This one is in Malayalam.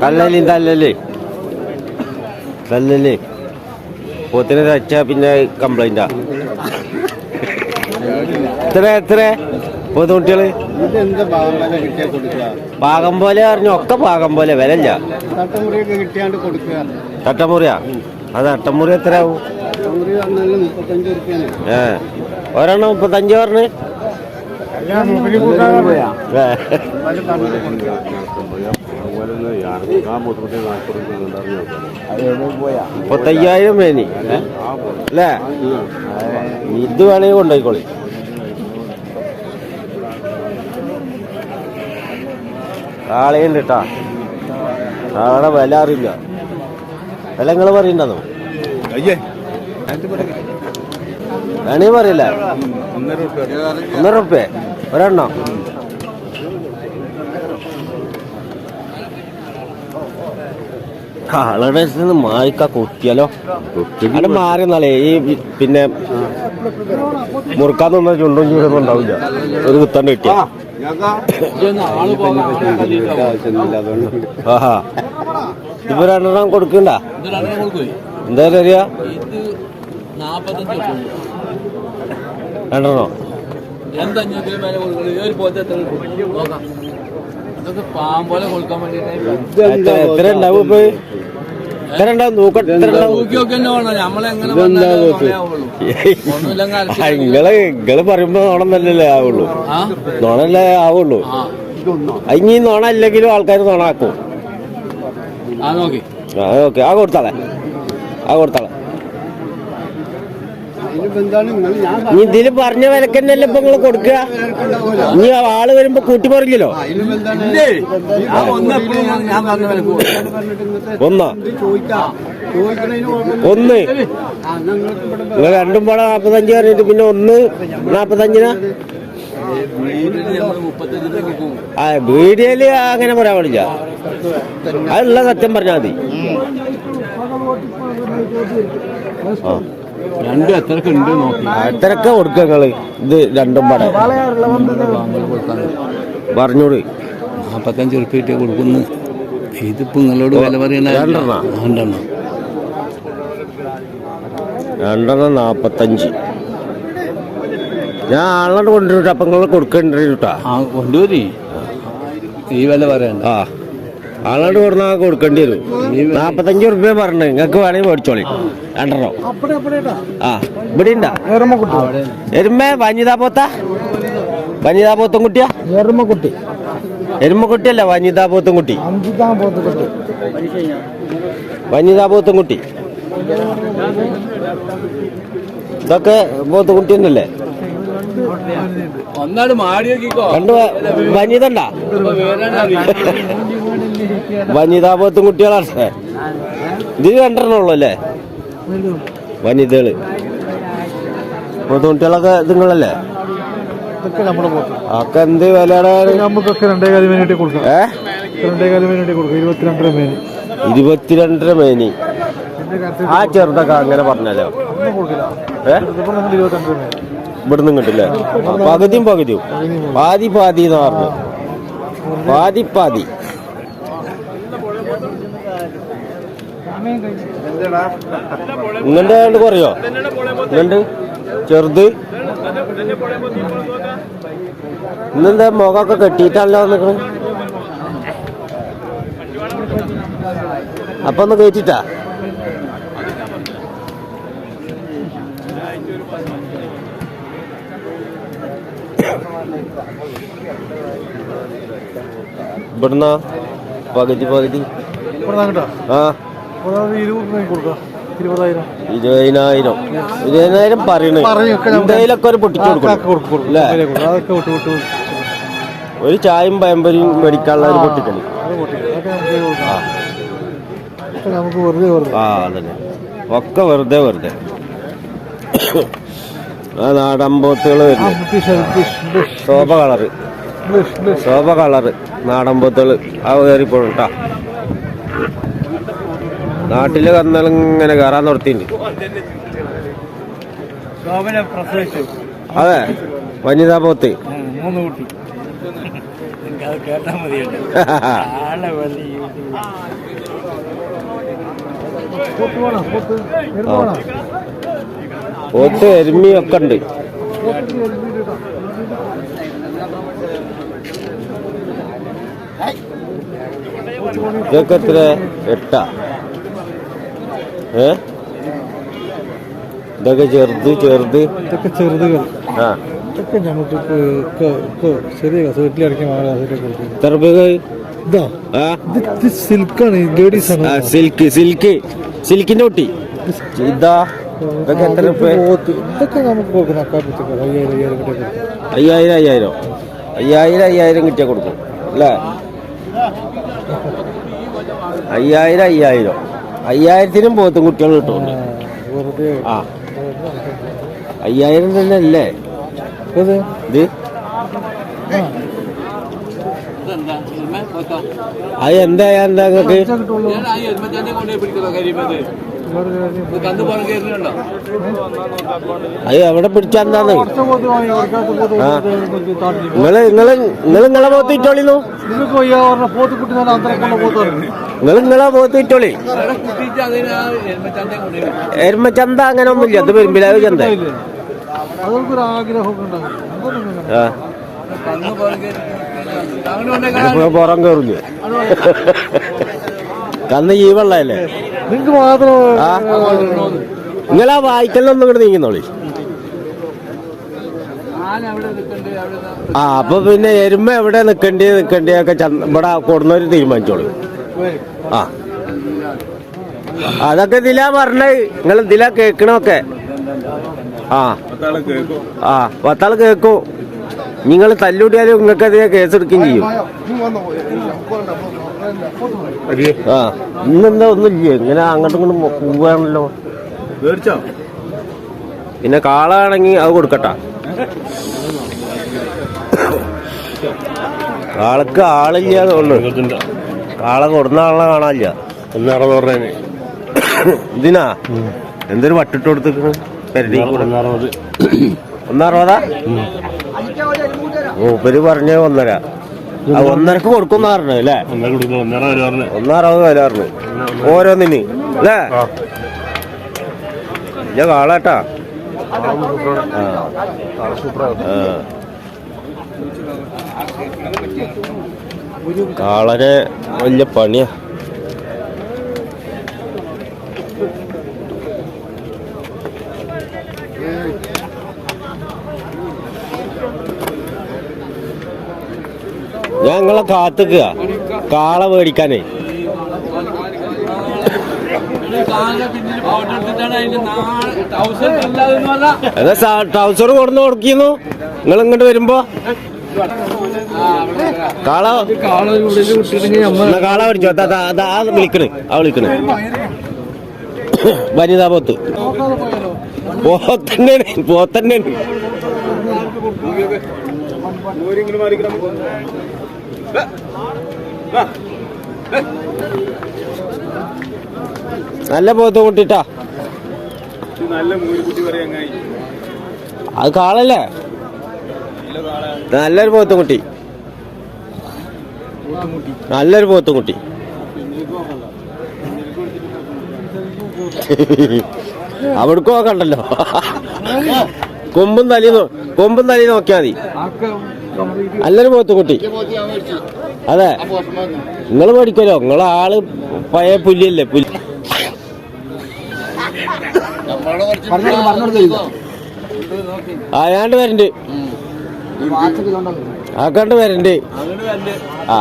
തല്ലല് തല്ലല് തല്ലല് പോത്തിനെ തച്ച പിന്നെ കംപ്ലൈന്റാ എത്ര എത്ര? പോത്തുകുട്ടികൾ പാകം പോലെ പറഞ്ഞു. ഒക്കെ പാകം പോലെ. വിലല്ല തട്ടമുറിയാ? അത് തട്ടമുറി എത്ര ആവും? ഏ. ഒരെണ്ണം മുപ്പത്തഞ്ച് പറഞ്ഞ്. മുപ്പത്തയ്യായിരം മേനി. അല്ലേ? ഇത് വേണമെങ്കിൽ കൊണ്ടുപോയിക്കോളി കാളയുണ്ട് കേട്ടാ കാള വില അറിയില്ല. വില നിങ്ങൾ പറയണ്ടോ വേണേ പറയില്ല? ഒന്നര റുപ്യ ഒരെണ്ണം? കാളയുടെ അടുത്ത് മായിക്ക കുത്തിയാലോ? മാറി എന്നാലേ ഈ പിന്നെ മുറുക്കാൻ നിന്ന ചുണ്ടും ചൂടൊന്നും ഉണ്ടാവില്ല. ഒരു കുത്തണ്ട് കിട്ടിയ. ആഹാ. ഇപ്പൊ രണ്ടെണ്ണം കൊടുക്കണ്ട? എന്തായാലും അറിയാ രണ്ടെണ്ണോ? എത്ര ഉണ്ടാവും ഇപ്പൊ? ഇങ്ങൾ ഇങ്ങൾ പറയുമ്പോ നോണന്നല്ലേ ആവുള്ളൂ. നോണല്ലേ ആവുള്ളൂ. ഇനി നോണ ഇല്ലെങ്കിലും ആൾക്കാർ നോണാക്കും. ആ നോക്കി. ആ ഓക്കെ. ആ കൊടുത്താളെ. ആ കൊടുത്താളെ. ഇനി ഇതിൽ പറഞ്ഞ വിലക്കെന്നല്ലേ ഇപ്പൊ നിങ്ങൾ കൊടുക്കുക? നീ ആൾ വരുമ്പോ കൂട്ടി പറഞ്ഞല്ലോ? ഒന്ന് ഒന്നാ. നിങ്ങൾ രണ്ടും പാടെ നാപ്പത്തഞ്ച് പറഞ്ഞിട്ട് പിന്നെ ഒന്ന് നാപ്പത്തഞ്ചിനാ? ആ വീഡിയോയിൽ അങ്ങനെ പറയാൻ പാടില്ല അതുള്ള സത്യം പറഞ്ഞാൽ മതി. ആ. രണ്ടും എത്രക്ക് ഉണ്ട് നോക്കി. എത്രക്ക കൊടുക്കുക നിങ്ങൾ? ഇത് രണ്ടും പാടെ. പറഞ്ഞോട്. നാപ്പത്തഞ്ച് ഉറുപ്പിട്ട് കൊടുക്കുന്നു. ഇതിപ്പോ നിങ്ങളോട് വില പറയണ രണ്ടെണ്ണോ? രണ്ടെണ്ണം. രണ്ടെണ്ണം നാപ്പത്തഞ്ച്. ഞാൻ ആളോട് കൊണ്ടുവരട്ടെ. അപ്പൊ നിങ്ങൾ കൊടുക്കണ്ട കേട്ടാ ആ കൊണ്ടുവരി. ഈ വില പറയണ്ട. ആ. ആളോട് കൊടുന്ന കൊടുക്കേണ്ടി വരും. നാപ്പത്തഞ്ച് റുപ്യ പറഞ്ഞു നിങ്ങൾക്ക് വേണമെങ്കിൽ മേടിച്ചോളി. രണ്ടെണ്ണം. ആ ഇവിടെ ഉണ്ടാ എരുമ വനിതാ പോത്ത? വനിതാ പോത്തും കുട്ടിയാ? എരുമക്കുട്ടി എരുമക്കുട്ടിയല്ല വനിതാ പോത്തും കുട്ടി. വനിതാ പോത്തും കുട്ടി. ഇതൊക്കെ പോത്തും കുട്ടി. തന്നെയല്ലേ ഒന്നാട് മാടി നോക്കിക്കോ. രണ്ട് വ- വനിത ഉണ്ടാ വനിതാ പോത്തും കുട്ടികളാണ്. ഇത് രണ്ടെണ്ണം അല്ലേ? വനിതകൾ. പോത്തും കുട്ടികളൊക്കെ നിങ്ങളല്ലേ ഇതൊക്കെ ഒക്കെ എന്ത് വിലയുടെ നമുക്കൊക്കെ രണ്ടേ കാലം വേണ്ടി കൊടുക്കാം. ഏ? രണ്ടേ കാലം വേണ്ടി കൊടുക്കാം. ഇരുപത്തിരണ്ടര മേനി. ഇരുപത്തിരണ്ടര മേനി. ആ ചെറുതൊക്കെ അങ്ങനെ പറഞ്ഞാലോ? ഒന്നും കൊടുക്കില്ല. ഏ? ഇവിടുന്ന് കിട്ടില്ലേ പകുതിയും പകുതിയും. പാതി പാതി എന്ന് പറഞ്ഞു. പാതി പാതി. ഇങ്ങണ്ട് കണ്ട് കുറയോ? ഇങ്ങണ്ട് ചെറുത്. ഇന്നെന്താ മുഖമൊക്കെ കെട്ടിയിട്ടാണല്ലോ നിൽക്കണ അപ്പൊ ഒന്ന് കയറ്റിട്ടാ ഇവിടുന്ന പകുതി പകുതി. ആ. ഇരുപതിനായിരം. ഇരുപതിനായിരം. പറയണേ. ഒരു പൊട്ടിച്ചു ഒരു ചായയും പയമ്പരിയും മേടിക്കാനുള്ള ഒരു പൊട്ടിക്കണി നമുക്ക് വെറുതെ. ആ അതന്നെ. ഒക്കെ വെറുതെ വെറുതെ. നാടൻ പോത്തുകൾ വരുന്നു വരുന്നത് ശോഭ കളറ്. ശോഭ കളറ്. നാടൻ പോത്തുകൾ. ആ കയറിപ്പോഴും കേട്ടോ നാട്ടിൽ കന്നലിങ്ങനെ ഇങ്ങനെ കയറാൻ നിർത്തിയിട്ടുണ്ട് അതെ വനിതാ പോത്ത്. മൂന്ന് കുട്ടി. മതി ആളെ പോത്ത് എരുമി ഒക്കെ ഉണ്ട്. ഇതൊക്കെ എത്ര? എട്ട. ഏ? ഇതൊക്കെ ചെറുത് ചെറുത്. ഇതൊക്കെ ചെറുതുകൾ. ആ. ഇതൊക്കെ നമുക്ക് എത്ര രൂപ ഇത്? സിൽക്കാണ് സിൽക്ക് സിൽക്ക് സിൽക്കിന്റെ കുട്ടി. ഇതാ. ഇതൊക്കെ എത്ര ഇതൊക്കെ നമുക്ക് അയ്യായിരം അയ്യായിരം കിട്ടിയ അയ്യായിരം അയ്യായിരം. അയ്യായിരം അയ്യായിരം കിട്ടിയാൽ കൊടുക്കും. അല്ലേ? അയ്യായിരം അയ്യായിരം. അയ്യായിരത്തിനും പോത്തും കുട്ടികൾ കിട്ടും ആ. അയ്യായിരം തന്നെ അല്ലേ ഇത്? അത് എന്താ എന്താ നിങ്ങൾക്ക്? അത് എവിടെ പിടിച്ചാന്താന്ന് ആ. നിങ്ങൾ നിങ്ങൾ നിങ്ങൾ നിങ്ങളെ പോത്ത് ഇട്ടോളിന്നു? നിങ്ങളെ പോത്ത് ഇട്ടോളി. അവിടെ കുത്തിയിട്ട് അതിന് ആ എരുമച്ചാന്റെ കൊണ്ടുപോയി എരുമച്ചന്ത അങ്ങനെ ഒന്നുമില്ല. അത് പെരുമ്പിലാവ് ചന്ത. കന്ന് പുറം നിങ്ങക്ക് മാത്രം നിങ്ങളാ വായിക്കലൊന്നും ഇങ്ങോട്ട് നീങ്ങുന്നോളി. ആ അപ്പൊ പിന്നെ എരുമ എവിടെ നിക്കണ്ടേ നിക്കണ്ടേ ഒക്കെ ഇവിടെ കൊടുന്നവര് തീരുമാനിച്ചോളൂ. ആ. അതൊക്കെ ഇതിലാ പറഞ്ഞ. നിങ്ങൾ ഇതിലാ കേക്കണൊക്കെ ആ. ആ പത്താൾ കേക്കും നിങ്ങൾ തല്ലൂട്ടിയാലും നിങ്ങൾക്ക് അതിനെ കേസെടുക്കുകയും ചെയ്യും. ആ ഇന്നെന്താ ഒന്നുമില്ല ഇങ്ങനെ അങ്ങോട്ടും ഇങ്ങോട്ടും പോവാണല്ലോ. പിന്നെ കാളാണെങ്കിൽ അത് കൊടുക്കട്ടാ. കാളക്ക് ആളില്ല തോന്നുന്നു. കാള കൊടുന്ന ആളെ കാണാനില്ല. ഒന്നറുപത് പറഞ്ഞേ ഇതിനാ എന്തൊരു വട്ടിട്ട് കൊടുത്തിരിക്കണ്? ഒന്നറുപതാ മൂപ്പര് പറഞ്ഞ ഒന്നര. ആ ഒന്നരക്ക് കൊടുക്കുന്ന പറഞ്ഞു അല്ലേ? ഒന്നറുപത് വില പറഞ്ഞു. ഓരോന്നിന് അല്ലേ? ഇല്ല കാളാട്ടാ. കാളനെ വലിയ പണിയാ. ഞാൻ കാത്തുക്കുക. കാള മേടിക്കാനേ. ട്രൗസർ കൊടുന്ന് കൊടുക്കുന്നു. നിങ്ങൾ ഇങ്ങോട്ട് വരുമ്പോ. കാള. കാള മേടിച്ചോ. വിളിക്കണ്. ആ വിളിക്കണ്. വനിതാ പോത്ത്. പോത്തന്നെയാണ് പോത്തന്നെയാണ് നല്ല പോത്ത് കൂട്ടിട്ടാ. അത് കാളല്ലേ? നല്ലൊരു പോത്തും കുട്ടി. നല്ലൊരു പോത്തും കുട്ടി. അവിടേക്ക് നോക്കണ്ടല്ലോ കൊമ്പും തലി കൊമ്പും തലി നോക്കിയാ മതി. നല്ലൊരു പോത്ത് കുട്ടി. അതെ. നിങ്ങൾ മേടിക്കലോ നിങ്ങൾ ആൾ പഴയ പുല്ലിയല്ലേ പുല്ല്. ആയാണ്ട് വരണ്ട്. ആക്കാണ്ട് വരണ്ട്. ആ.